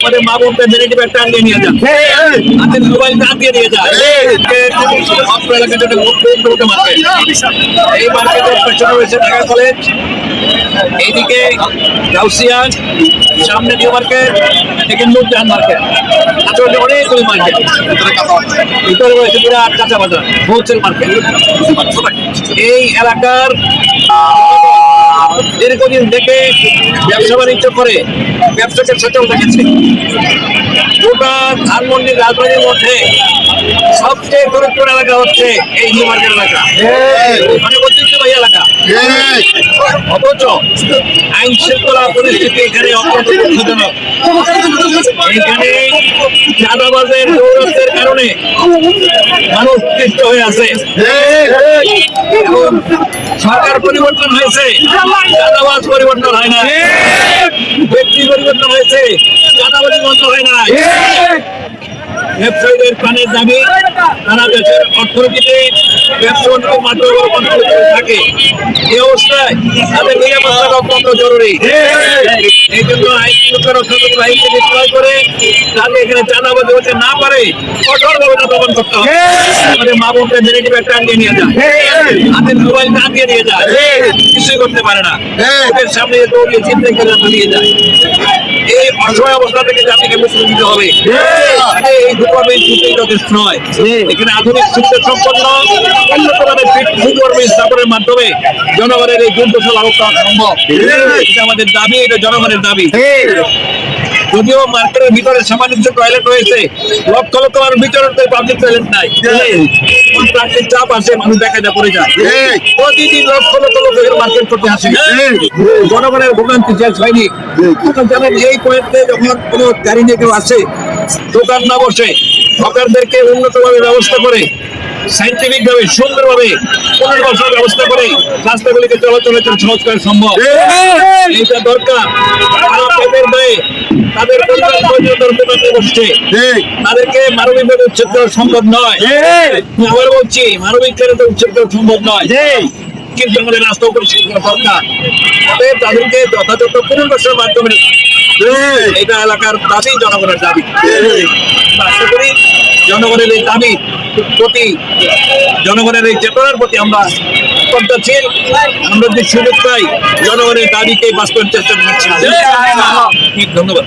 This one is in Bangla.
আমাদের মা বোনদের ভ্যানিটি ব্যাগ দিয়ে নিয়ে যান। হাতের মোবাইল টান দিয়ে নিয়ে যান। অত্র এলাকার জন্য এই মার্কেটের পেছনে রয়েছে ঢাকা কলেজ এইদিকে গাউসিয়ান, সামনে নিউ মার্কেট, এদিকে নুরজাহান মার্কেট। আসলে অনেকগুলি মার্কেট। ভিতরে রয়েছে বিরাট কাঁচা বাজার হোলসেল মার্কেট এই এলাকার দীর্ঘদিন থেকে ব্যবসা বাণিজ্য করে, ব্যবসাকে সচল রেখেছে। গোটা ধানমন্ডির রাজবাড়ির মধ্যে সবচেয়ে গুরুত্বপূর্ণ এলাকা হচ্ছে এই নিউ মার্কেট এলাকা মানে ঐতিহ্যবাহী এলাকা। অথচ আইন শৃঙ্খলা পরিস্থিতি এখানে অত্যন্ত দুঃখজনক এখানে চাঁদাবাজের দৌরত্বের কারণে মানুষ পিষ্ট হয়ে আছে। সরকার পরিবর্তন হয়েছে চাঁদাবাজ পরিবর্তন হয় না। ব্যক্তি পরিবর্তন হয়েছে চাঁদাবাজি বন্ধ হয় না। ব্যবসায়ীদের প্রাণের দাবি তারা দেশের অর্থনীতিতে ব্যবসা থাকে। এই অবস্থায় তাদের নিরাপত্তা অত্যন্ত জরুরি। এই জন্য আইন শৃঙ্খলা রক্ষাকারী বাহিনীকে নিশ্চয় করে যাতে এখানে চাঁদাবাজি হতে না পারে কঠোরভাবে তা দমন করতে হবে। আমাদের মা বোনদের ভ্যানিটি ব্যাগ টাঙিয়ে নিয়ে যায় হাতের মোবাইল টাঙিয়ে নিয়ে যায়। কিছুই করতে পারে না। ওদের সামনে দৌড়িয়ে চিন্তা করে পালিয়ে যায়। এই অসহায় অবস্থা থেকে জাতিকে মুক্তি দিতে হবে। এই যথেষ্ট নয়। এখানে আধুনিক সম্পন্ন স্থাপনের মাধ্যমে জনগণের এই দুর্দশা লাভ করা সম্ভব এটা আমাদের দাবি এটা জনগণের দাবি। যদিও মার্কেটের ভিতরে সামান্য টয়লেট রয়েছে লক্ষ লক্ষ মানুষ বিচরণের পাবলিক টয়লেট নাই। প্রাকৃতিক চাপ আসে মানুষ দেখা যায় পড়ে যায়। প্রতিদিন লক্ষ লক্ষ লোক মার্কেট করতে আসে। জনগণের ভোগান্তি শেষ হয়নি। জানেন এই পয়েন্টে যখন কোনো গাড়ি নিয়ে কেউ আসে দোকান না বসে হকারদেরকে উন্নতভাবে ব্যবস্থা করে সাইন্টিফিক ভাবে সুন্দরভাবে পুনর্বাসনের ব্যবস্থা করে রাস্তাগুলিকে চলাচলের জন্য সহজ করা সম্ভব। এইটা দরকার। তারা পেটের দায়ে তাদের পরিবার বসছে তাদেরকে মানবিকভাবে উচ্ছেদ করা সম্ভব নয়। আবার বলছি মানবিক কারণে তো উচ্ছেদ করা সম্ভব নয়। কিন্তু আমাদের রাস্তা পরিষ্কার করা দরকার। অতএব তাদেরকে যথাযথ পুনর্বাসনের মাধ্যমে এটা এলাকার দাবি জনগণের দাবি। আশা করি জনগণের এই দাবি প্রতি জনগণের এই চেতনার প্রতি আমরা শ্রদ্ধাশীল আমরা যে সুযোগ পাই জনগণের দাবিকে বাস্তবের চেষ্টা করছি। ধন্যবাদ।